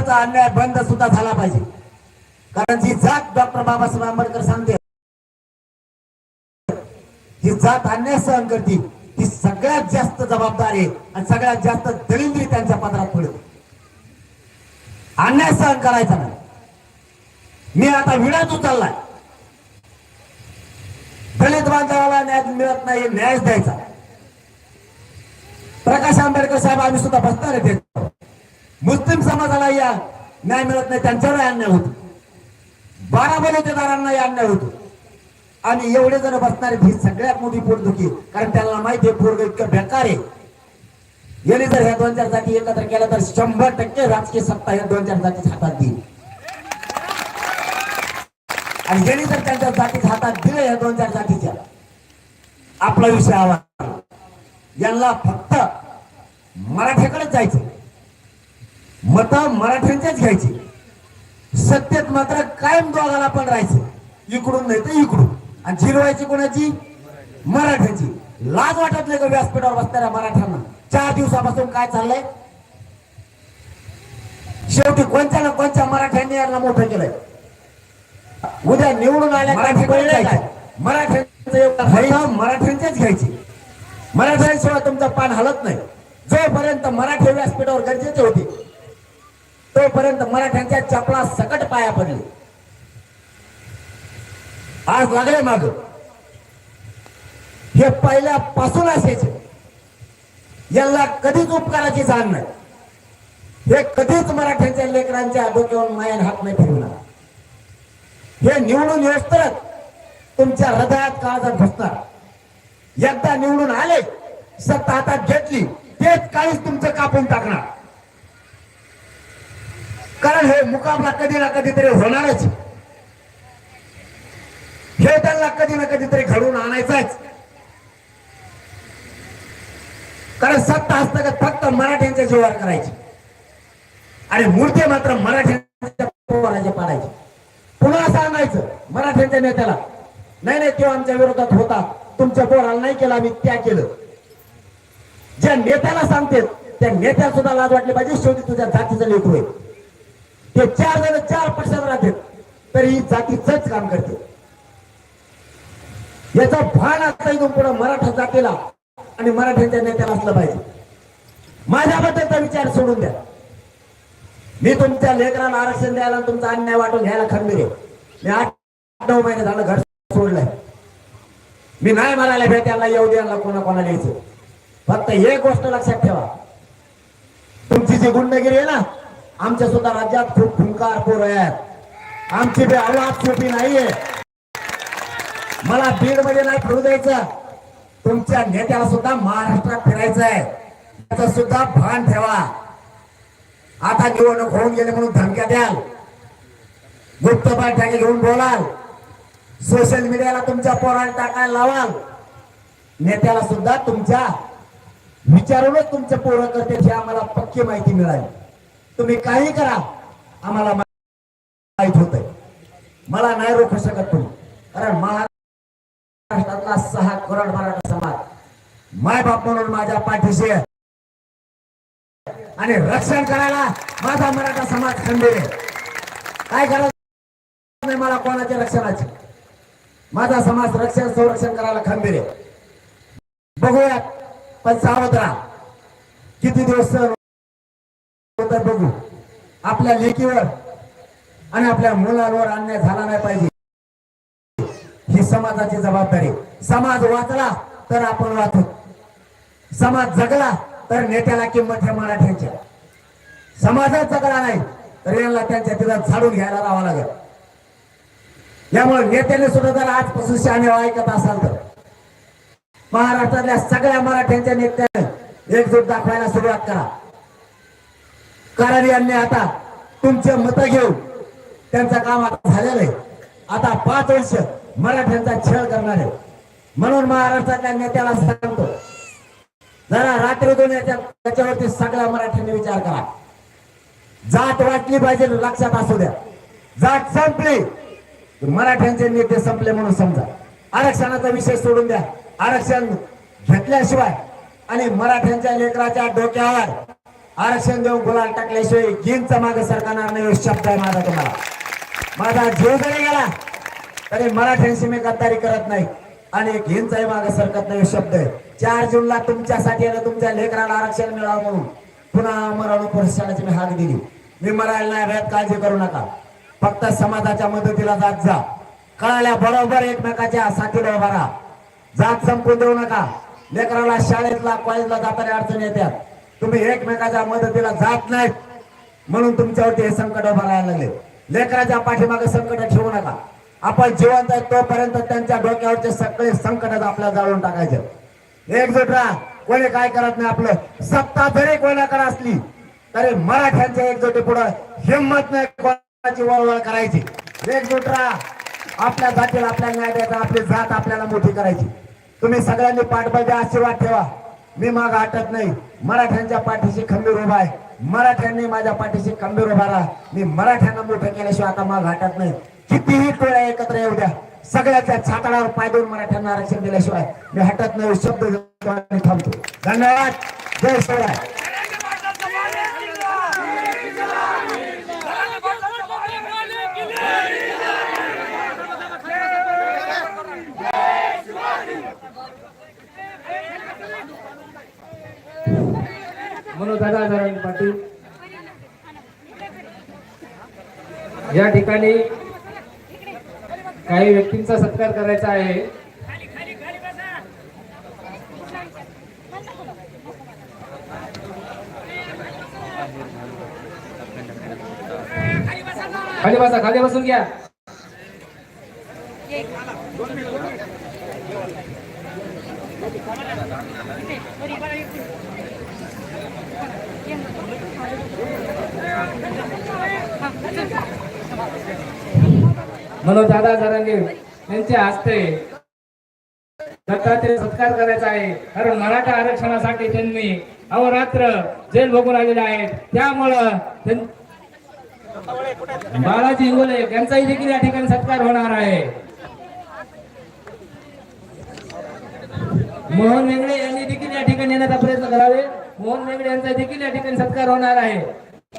मराठ्याचा अन्याय बंद सुद्धा झाला पाहिजे. कारण जी जात डॉक्टर बाबासाहेब आंबेडकर सांगते ही जात अन्याय सहन करते ती सगळ्यात जास्त जबाबदार आहे आणि सगळ्यात जास्त दलिंद्री त्यांच्या पदरात पडते. अन्याय सहन करायचा नाही. मी आता विडाच उचललाय दलित बांधवाला न्याय मिळत नाही न्याय द्यायचा. प्रकाश आंबेडकर साहेब आम्ही सुद्धा बसणार आहे मुस्लिम समाजाला या न्याय मिळत नाही त्यांच्यावर अन्याय होतो. बारा बलुतेदारांना अन्याय होतो. आणि एवढे जण बसणारे ही सगळ्यात मोठी पोटदुखी कारण त्यांना माहिती आहे पोरग इतकं बेकार आहे. याने जर ह्या दोन चार जाती एकत्र केल्या तर शंभर टक्के राजकीय सत्ता ह्या दोन चार जातीच हातात देईल. आणि ज्यांनी जर त्यांच्या जातीच हातात दिलं ह्या दोन चार जातीच्या आपला विषय आवा यांना फक्त मराठ्याकडेच जायचं मत मराठ्यांच्याच घ्यायची. सत्तेत मात्र कायम दोघाला पण राहायचं. इकडून नाही तर इकडून. आणि जिरवायची कोणाची? मराठ्यांची. लाज वाटत नाही का व्यासपीठावर बसणाऱ्या मराठ्यांना? चार दिवसापासून काय चाललंय? शेवटी कोणत्या ना कोणत्या मराठ्यांनी यांना मोठं केलंय? उद्या निवडून आल्या मराठी मराठ्यांचं मराठ्यांच्याच घ्यायची. मराठ्यांशिवाय तुमचं पान हलत नाही. जोपर्यंत मराठी व्यासपीठावर गरजेचे होते तोपर्यंत मराठ्यांच्या चपला सकट पाया पडले. आज लागले माग. हे पहिल्यापासून असायचे. याला कधीच उपकाराची जाण नाही. हे कधीच मराठ्यांच्या लेकरांच्या डोक्यावर मायन हात नाही फिरवणार. हे निवडून येऊस तर तुमच्या हृदयात काळजात घुसणार. एकदा निवडून आले सत्ता हातात घेतली तेच काळीच तुमचं कापून टाकणार. कारण हे मुकाबला कधी ना कधीतरी होणारच. हे त्यांना कधी ना कधीतरी घडवून आणायचंच. कारण सत्ता हस्तगत फक्त मराठ्यांच्या जीवावर करायची. आणि मूर्ती मात्र मराठ्यांच्या पोराचे पाडायचे. पुन्हा सांगायचं मराठ्यांच्या नेत्याला नाही नाही तो आमच्या विरोधात होता. तुमच्या पोराला नाही केला आम्ही त्या केलं. ज्या नेत्याला सांगते त्या नेत्या सुद्धा लाज वाटली पाहिजे. शेवटी तुझ्या जातीचं लेखू आहे. ते चार जण चार पक्षात राहतात तरी ही जातीच काम करते याचा भान आता इथून पुढे मराठा जातीला आणि मराठ्यांच्या नेत्याला असलं पाहिजे. माझ्याबद्दलचा विचार सोडून द्या. मी तुमच्या लेकराला आरक्षण द्यायला तुमचा अन्याय वाटून घ्यायला खंबीर आहे. मी आठ नऊ महिने झालं घर सोडलंय. मी नाही म्हणायला भेटायला येऊ द्यायला कोणा कोणाला यायचं. फक्त एक गोष्ट लक्षात ठेवा. तुमची जी गुंडगिरी आहे ना आमच्या सुद्धा राज्यात खूप खुंकार पोर आहेत. आमची बी आवाज सोपी नाहीये. मला बीडमध्ये नाही फिरू द्यायचं. तुमच्या नेत्याला सुद्धा महाराष्ट्रात फिरायचं आहे. त्याचं सुद्धा भान ठेवा. आता निवडणूक होऊन गेले म्हणून धमक्या द्याल. गुप्त पाठ्याने घेऊन बोलाल. सोशल मीडियाला तुमच्या पोराला टाकायला लावाल. नेत्याला सुद्धा तुमच्या विचारूनच तुमचे पोरं करते आम्हाला पक्की माहिती मिळाली. तुम्ही काही करा. आम्हाला माहीत होत मला नाही रोखू शकत तुम्ही. कारण महाराष्ट्रातला सहा करोड मराठा समाज माय बाप म्हणून माझ्या पाठीशी आणि रक्षण करायला माझा मराठा समाज खंबीर आहे. काय करायचं नाही मला कोणाच्या रक्षणाची. माझा समाज रक्षण संरक्षण करायला खंबीर आहे. बघूयात पण सावध राहा. किती दिवस तर बघू. आपल्या लेकीवर आणि आपल्या मुलांवर अन्याय झाला नाही पाहिजे. ही समाजाची जबाबदारी. समाज वाचला तर आपण वाचू. समाज जगला तर नेत्याला किंमत आहे मराठ्यांच्या समाजात जगला नाही तर यांना त्यांच्या तिथं झाडून घ्यायला लावा लागेल. यामुळे नेत्याने सुद्धा जर आजपासून शहाणे ऐकत असाल तर. महाराष्ट्रातल्या सगळ्या मराठ्यांच्या नेत्याने एकजूट दाखवायला सुरुवात करा. कराड यांनी आता तुमचे मत घेऊन त्यांचं काम आता झालेलं आहे. आता पाच वर्ष मराठ्यांचा छळ करणार आहे. म्हणून महाराष्ट्रातल्या नेत्याला सांगतो जरा रात्री दोन त्याच्यावरती सगळ्या मराठ्यांनी विचार करा. जात वाटली पाहिजे लक्षात असू द्या. जात संपली मराठ्यांचे नेते संपले म्हणून समजा. आरक्षणाचा विषय सोडून द्या. आरक्षण घेतल्याशिवाय आणि मराठ्यांच्या लेकराच्या डोक्यावर आरक्षण देऊन गुलाल टाकल्याशिवाय घेऊनचा मागे सरकारणार नाही शब्द आहे माझा तुम्हाला. माझा जीव जरी गेला तरी मराठ्यांशी मी गद्दारी करत नाही. आणि घेऊनचाही मागे सरकत नाही शब्द आहे. चार जूनला तुमच्यासाठी आणि तुमच्या लेकराला आरक्षण मिळावं म्हणून पुन्हा मरणूक परिषदाची मी हाक दिली. मी मरायला नाही काळजी करू नका. फक्त समाजाच्या मदतीला जात जा. कळाल्या बरोबर एकमेकाच्या साथीला उभा राहा. जात संपून देऊ नका. लेकराला शाळेतला कॉलेजला जाताना अडचणी येतात. तुम्ही एकमेकाच्या मदतीला जात नाहीत. म्हणून तुमच्यावरती हे संकट उभा राहायला लागले. लेकराच्या पाठीमागे संकट ठेवू नका. आपण जिवंत आहे तोपर्यंत त्यांच्या डोक्यावरचे सगळे संकट आपल्याला जाळून टाकायचे. एकजूट राहा. कोणी काय करत नाही आपलं. सत्ता जरी कोणाकडे असली तरी मराठ्यांच्या एकजुटी पुढे हिंमत नाही कोणाची वळवळ करायची. एकजूट राहा. आपल्या जातीला आपल्याला न्याय द्यायचा आपली जात आपल्याला मोठी करायची. तुम्ही सगळ्यांनी पाठबळ आशीर्वाद ठेवा. मी माग हटत नाही. मराठ्यांच्या पाठीशी खंबीर उभा आहे. मराठ्यांनी माझ्या पाठीशी खंबीर उभा राहा. मी मराठ्यांना मोठं केल्याशिवाय आता मला हटत नाही. कितीही टोळ्या एकत्र येऊ द्या. सगळ्याच्या छातळावर पाय देऊन मराठ्यांना आरक्षण दिल्याशिवाय मी हटत नाही शब्द थांबतो. धन्यवाद. जय शिवराय. मनोदादा नारायण पाटील. या ठिकाणी काही व्यक्तींचा सत्कार करायचा आहे. खाली बसा खाली बसून घ्या. मनोदादा जरांगे यांच्या हस्ते दत्तात्रय सत्कार करायचा आहे. कारण मराठा आरक्षणासाठी त्यांनी अवरात्र जेल भोगून आलेले आहेत. त्यामुळं बालाजी इंगोले यांचाही देखील या ठिकाणी सत्कार होणार आहे. मोहन वेगळे यांनी नेण्याचा येण्याचा प्रयत्न करावे. मोहन वेगळे यांचा देखील या ठिकाणी सत्कार होणार आहे.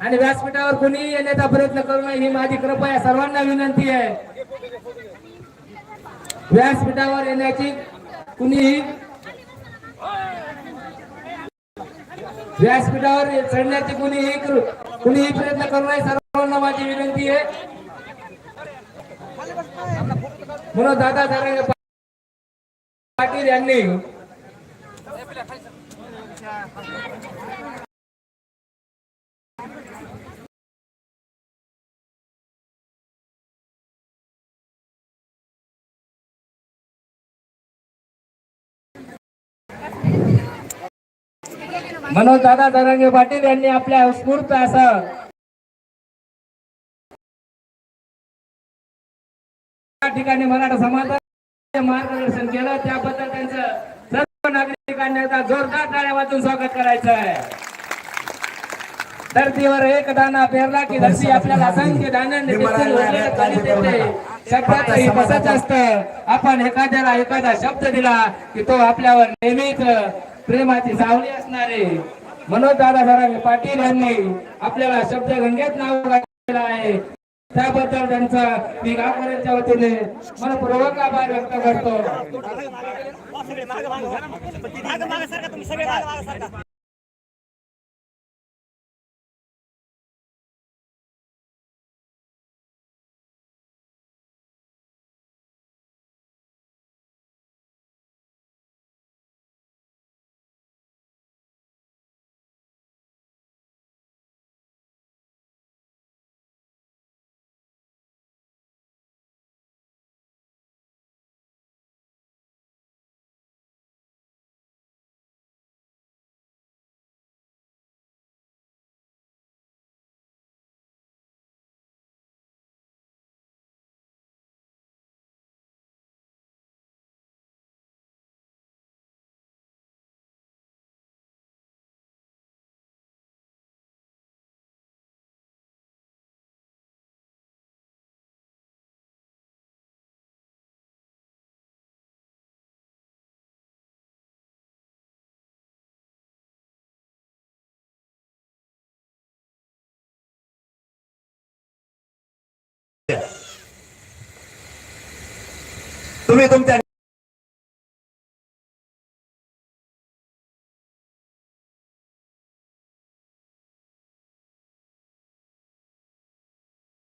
आणि व्यासपीठावर कोणी येण्याचा प्रयत्न करू नये ही माझी कृपया सर्वांना विनंती आहे. व्यासपीठावर येण्याची कुणीही व्यासपीठावर चढण्याची कुणीही कुणीही प्रयत्न करू नये. सर्वांना माझी विनंती आहे. म्हणून दादा जरांगे पाटील यांनी मनोज दादा जरांगे पाटील यांनी आपल्या स्फूर्त असं ठिकाणी मराठा समाजाचे मार्गदर्शन केलं. त्याबद्दल त्यांचं नागरिकांनी जोरदार टाळ्या वाजून स्वागत करायचं आहे. धरतीवर एक दाना पेरला की धरती आपल्याला असंख्य देते शब्दाचंही तसंच असतं. आपण एखाद्याला एखादा शब्द दिला की तो आपल्यावर नेहमीच प्रेमाची सावली असणारे. मनोज दादा सरांगे पाटील यांनी आपल्याला शब्द गंगेत नाव घातलेलं आहे. त्याबद्दल त्यांचा मी गावकऱ्यांच्या वतीने मनपूर्वक आभार व्यक्त करतो तुम्ही तुमच्या